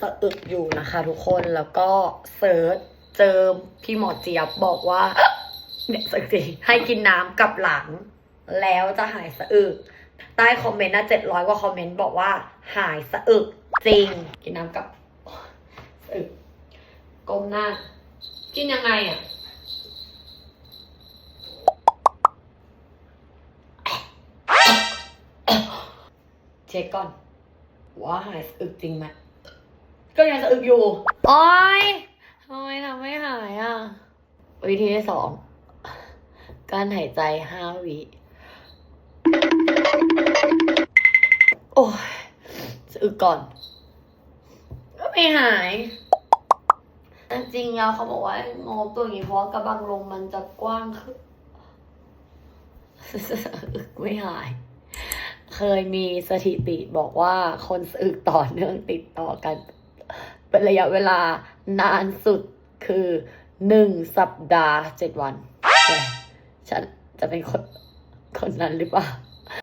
สะอึกอยู่นะคะทุกคนแล้วก็เซิร์ชเจอพี่หมอเจี๊ยบบอกว่าเนี่ยสักทีให้กินน้ำกับหลัง แล้วจะหายสะอึก ใต้คอมเมนต์นะเจ็ดร้อยกว่าคอมเมนต์บอกว่า หายสะอึกจริง กินน้ำกับสะอึกก้มหน้า กินยังไงอะเช็คก่อนว่าหายสะอึกจริงไหม ก็ยังสะอึกอยู่ โอ้ยทำไมทำไม่หายอะ วิธีที่สอง การหายใจห้าวิ โอ้ยสะอึกก่อน ก็ไม่หายแต่จริงแล้วเขาบอกว่างอตัวอย่างนี้เพราะว่ากระบังลมมันจะกว้างขึ้นสะอึกไม่หาย เคยมีสถิติบอกว่าคนสะอึกต่อเนื่องติดต่อกัน เป็นระยะเวลานานสุดคือหนึ่งสัปดาห์เจ็ดวันแกฉันจะเป็นคนคนนั้นหรือเปล่า